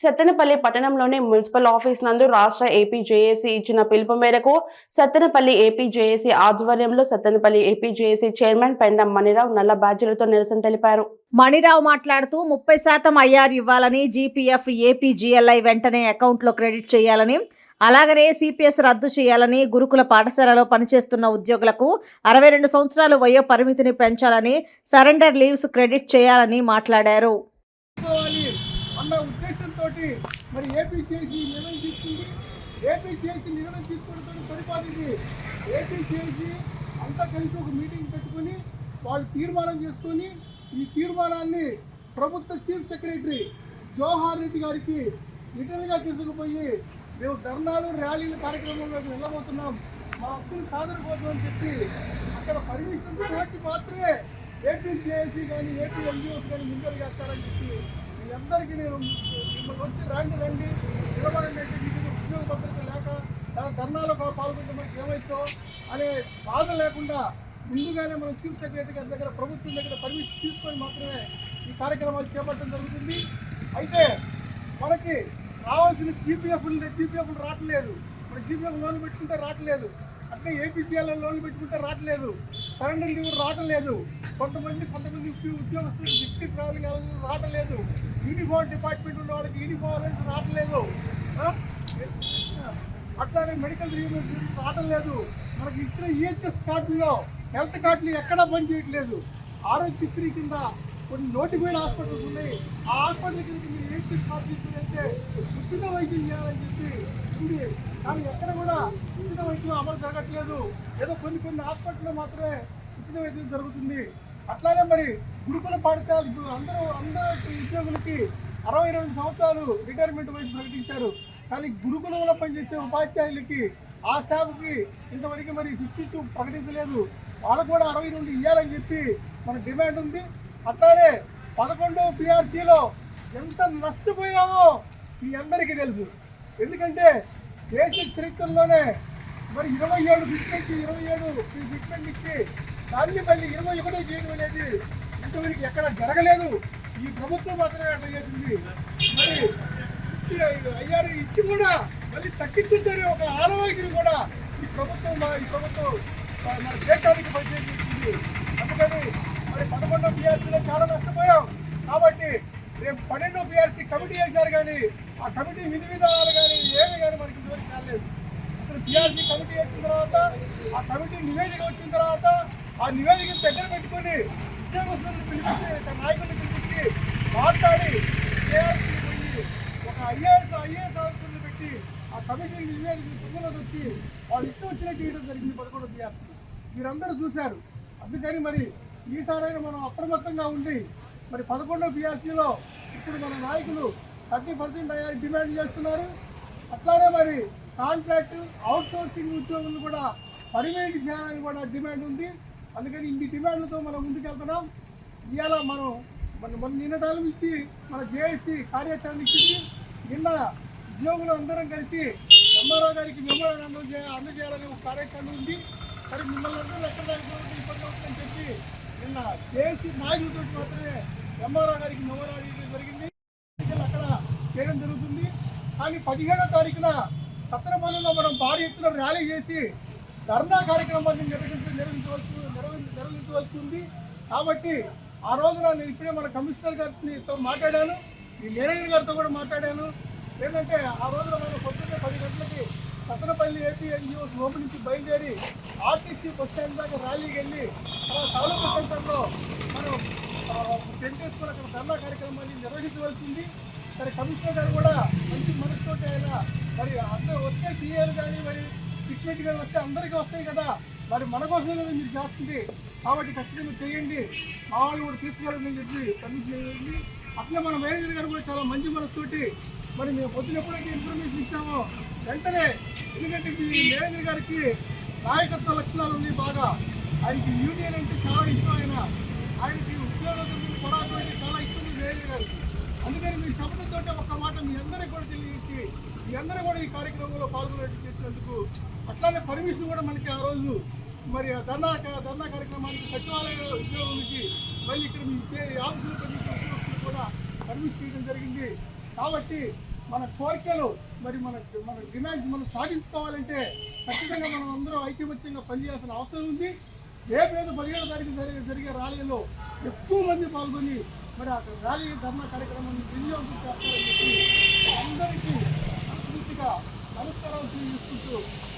సత్తెనపల్లి పట్టణంలోని municipal office నందు రాష్ట్ర ఏపీ జేఏసీ ఇచ్చిన పిలుపు మేరకు సత్తెనపల్లి ఏపీ జేఏసీ ఆధ్వర్యంలో Sattenapalli AP JAC chairman Pendam Manirao నల్ల బ్యాడ్జీలతో నిరసన తెలిపారు. మణిరావు మాట్లాడుతూ ముప్పై శాతం ఐఆర్ ఇవ్వాలని జీపీఎఫ్ ఏపీజీఎల్ఐ వెంటనే అకౌంట్లో క్రెడిట్ చేయాలని అలాగనే సిపిఎస్ రద్దు చేయాలని గురుకుల పాఠశాలలో పనిచేస్తున్న ఉద్యోగులకు అరవై రెండు సంవత్సరాలు వయో పరిమితిని పెంచాలని సరెండర్ లీవ్స్ క్రెడిట్ చేయాలని మాట్లాడారు. ఉద్దేశంతో మరి ఏపీ చేసి నిర్ణయం తీసుకుంది. ఏపీ చేసి నిర్ణయం తీసుకోవడంతో సరిపోతుంది ఏపీ చేసి అంతా కలిసి ఒక మీటింగ్ పెట్టుకొని వాళ్ళు తీర్మానం చేసుకొని ఈ తీర్మానాన్ని ప్రభుత్వ చీఫ్ సెక్రటరీ జవహర్ రెడ్డి గారికి రిటర్న్గా తీసుకుపోయి మేము ధర్నాలు ర్యాలీల కార్యక్రమంలోకి వెళ్ళబోతున్నాం. మా హక్కులు సాధనపోతున్నామని చెప్పి అక్కడ పర్మిషన్ తోటి మాత్రమే ఏపీ జేఏసీ కానీ ఏపీ ఎన్జిఓస్ కానీ ముందరు చేస్తారని చెప్పి మీ అందరికీ నేను మిమ్మల్ని వచ్చి రండి రండి. నిలబడండి అంటే మీకు ఉద్యోగ భద్రత లేక లేదా ధర్నాలో పాల్గొంటే మనకి ఏమైతో అనే బాధ లేకుండా ముందుగానే మనం చీఫ్ సెక్రటరీ గారి దగ్గర ప్రభుత్వం దగ్గర పర్మిషన్ తీసుకొని మాత్రమే ఈ కార్యక్రమాలు చేపట్టడం జరుగుతుంది. అయితే మనకి రావాల్సిన జీపీఎఫ్ జీపీఎఫ్ రావట్లేదు. మన జీపీఎఫ్ లోన్ పెట్టుకుంటే రావట్లేదు. అంటే ఏపీపీఎల్ లోన్ పెట్టుకుంటే రావట్లేదు. సరెండర్ లీవ్ రావట్లేదు. కొంతమంది కొంతమంది ఉద్యో- ఉద్యోగస్తులు సిక్స్టీ ట్రావెలింగ్ రావట్లేదు. యూనిఫామ్ డిపార్ట్మెంట్ ఉన్న వాళ్ళకి యూనిఫామ్ అనేది రావట్లేదు. అట్లానే మెడికల్ లీవ్ రావట్లేదు. మనకి ఇచ్చిన ఈహెచ్ఎస్ కార్డులో హెల్త్ కార్డులు ఎక్కడా పని చేయట్లేదు. ఆరోగ్యశ్రీ కింద కొన్ని నోటిఫైడ్ హాస్పిటల్స్ ఉన్నాయి. ఆ హాస్పిటల్ కింద మీరు ఈహెచ్ఎస్ కార్డు తీసుకుంటే ఉచిత వైద్యం చేయాలని చెప్పి ఉంది. కానీ ఎక్కడ కూడా ఉచిత వైద్యం అమలు జరగట్లేదు. ఏదో కొన్ని కొన్ని హాస్పిటల్లో మాత్రమే ఉచిత వైద్యం జరుగుతుంది. అట్లానే మరి గురుకుల పాఠశాల అందరూ అందరూ ఉద్యోగులకి అరవై రెండు సంవత్సరాలు రిటైర్మెంట్ వయసు ప్రకటించారు. కానీ గురుకులంలో పనిచేసే ఉపాధ్యాయులకి ఆ స్టాఫ్కి ఇంతవరకు మరి సిక్స్టీ టూ ప్రకటించలేదు. వాళ్ళకు కూడా అరవై రెండు ఇవ్వాలని చెప్పి మన డిమాండ్ ఉంది. అట్లానే పదకొండవ పిఆర్సీలో ఎంత నష్టపోయామో మీ అందరికీ తెలుసు. ఎందుకంటే దేశ చరిత్రలోనే మరి ఇరవై ఏడు ఫిట్మెంట్ ఇరవై ఏడు ఫిట్మెంట్ ఇచ్చి దాన్ని మళ్ళీ ఇరవై ఒకటో చేయడం అనేది ఇంతవరకు ఎక్కడ జరగలేదు. ఈ ప్రభుత్వం మాత్రమే అట్లా చేసింది. మరి అయ్యారు ఇచ్చి కూడా మళ్ళీ తగ్గించారు ఒక ఆనవాయితీని కూడా ఈ ప్రభుత్వం మా- ఈ ప్రభుత్వం మన దేశానికి పనిచేసింది అందుకని మరి పదకొండో బీఆర్సీలో చాలా నష్టపోయాం. కాబట్టి రేపు పన్నెండో బీఆర్సీ కమిటీ వేశారు కానీ ఆ కమిటీ విధి విధానాలు కానీ ఏమి కానీ మనకి ఇంతవరకు కాలేదు అసలు బీఆర్సీ కమిటీ వేసిన తర్వాత ఆ కమిటీ నివేదిక వచ్చిన తర్వాత ఆ నివేదిక దగ్గర పెట్టుకొని ఉద్యోగస్తులను పిలిపించి ఒక నాయకుడిని పిలిపించి మాట్లాడి పోయి ఒక ఐఏఎస్ ఐఏఎస్ ఆఫీసర్లు పెట్టి ఆ కమిషన్ నివేదిక ప్రజలకు వచ్చి వాళ్ళు ఇష్టం వచ్చినట్టు ఇవ్వడం జరిగింది పదకొండు బీఆర్సీ మీరందరూ చూశారు. అందుకని మరి ఈసారైనా మనం అప్రమత్తంగా ఉండి మరి పదకొండో పిఆర్సీలో ఇప్పుడు మన నాయకులు థర్టీ పర్సెంట్ డిమాండ్ చేస్తున్నారు. అట్లానే మరి కాంట్రాక్ట్ అవుట్ సోర్సింగ్ ఉద్యోగులు కూడా పర్మనెంట్ చేయాలని కూడా డిమాండ్ ఉంది. అందుకని ఇన్ని డిమాండ్లతో మనం ముందుకెళ్తున్నాం. ఇవాళ మనం మన మన నిన్నటాల నుంచి మన జేఏసీ కార్యాచరణ ఇచ్చింది నిన్న ఉద్యోగులు అందరం కలిసి ఎంఆర్ఓ గారికి మెమోరాండం అందజే అందజేయాలని ఒక కార్యక్రమం ఉంది. మరి మిమ్మల్ని అందరూ ఎక్కడ ఇబ్బంది అవుతుందని చెప్పి నిన్న జేఏసీ నాయకులతో మాత్రమే ఎంఆర్ఓ గారికి మెమోరాండం జరిగింది. అక్కడ చేయడం జరుగుతుంది. కానీ పదిహేడో తారీఖున సత్రపల్లిలో మనం భారీ ఎత్తున ర్యాలీ చేసి ధర్నా కార్యక్రమాన్ని నిర్వహించి నిర్వహించవలసి నిర్వహించ నిర్వహించవలసి ఉంది. కాబట్టి ఆ రోజున నేను ఇప్పుడే మన కమిషనర్ గారితో మాట్లాడాను. ఈ మేనేజర్ గారితో కూడా మాట్లాడాను. ఏంటంటే ఆ రోజున మనం పొద్దున్నే పది గంటలకి సత్తనపల్లి ఏపీ ఎన్జిఓస్ లోపు నుంచి బయలుదేరి ఆర్టీసీ బస్ స్టాండ్ దాకా ర్యాలీకి వెళ్ళి అలా తాలూకా సెంటర్లో మనం టెంటేసుకుని అక్కడ ధర్నా కార్యక్రమాన్ని నిర్వహించవలసింది మరి కమిషనర్ గారు కూడా మంచి మనసుతో ఆయన. మరి అందరూ వచ్చే సీఎల్ కానీ మరి పిక్నిక్ కానీ వస్తే అందరికీ వస్తాయి కదా. మరి మన కోసమే కదా మీరు చేస్తుంది. కాబట్టి ఖచ్చితంగా చేయండి. మా వాళ్ళు కూడా తీసుకోవాలని చెప్పి కన్విన్స్ చేయండి. అట్లే మన మేనేజర్ గారు కూడా చాలా మంచి మనసుతోటి మరి మేము పొద్దున ఎప్పుడైతే ఇన్ఫర్మేషన్ ఇచ్చామో వెంటనే ఎందుకంటే మీ మేనేజర్ గారికి నాయకత్వ లక్షణాలు ఉన్నాయి బాగా. ఆయనకి యూనియన్ అంటే చాలా ఇష్టం ఆయన. ఆయనకి ఉద్యోగం పరాకు అంటే చాలా ఇష్టం మేనేజర్ గారికి. అందుకని మీ శబ్దంతో ఒక మాట మీ అందరికీ కూడా తెలియజేసి మీ అందరూ కూడా ఈ కార్యక్రమంలో పాల్గొనేట్టు చేసినందుకు అట్లానే పర్మిషన్ కూడా మనకి ఆ రోజు మరి ధర్నా ధర్నా కార్యక్రమానికి సచివాలయ ఉద్యోగులకి మళ్ళీ ఇక్కడ మీ ఆఫీసులు పనిచేసిన కూడా పర్మిషన్ చేయడం జరిగింది. కాబట్టి మన కోరికలు మరి మన మన డిమాండ్స్ మనం సాధించుకోవాలంటే ఖచ్చితంగా మనం అందరూ ఐక్యమత్యంగా పనిచేయాల్సిన అవసరం ఉంది. రేపేదో పదిహేడు తారీఖు జరిగే జరిగే ర్యాలీలో ఎక్కువ మంది పాల్గొని మరి ఆ ర్యాలీ ధర్నా కార్యక్రమాన్ని వినియోగం చేస్తారని చెప్పి అందరికీ మంచిగా నమస్కారాలు తెలియజేసుకుంటూ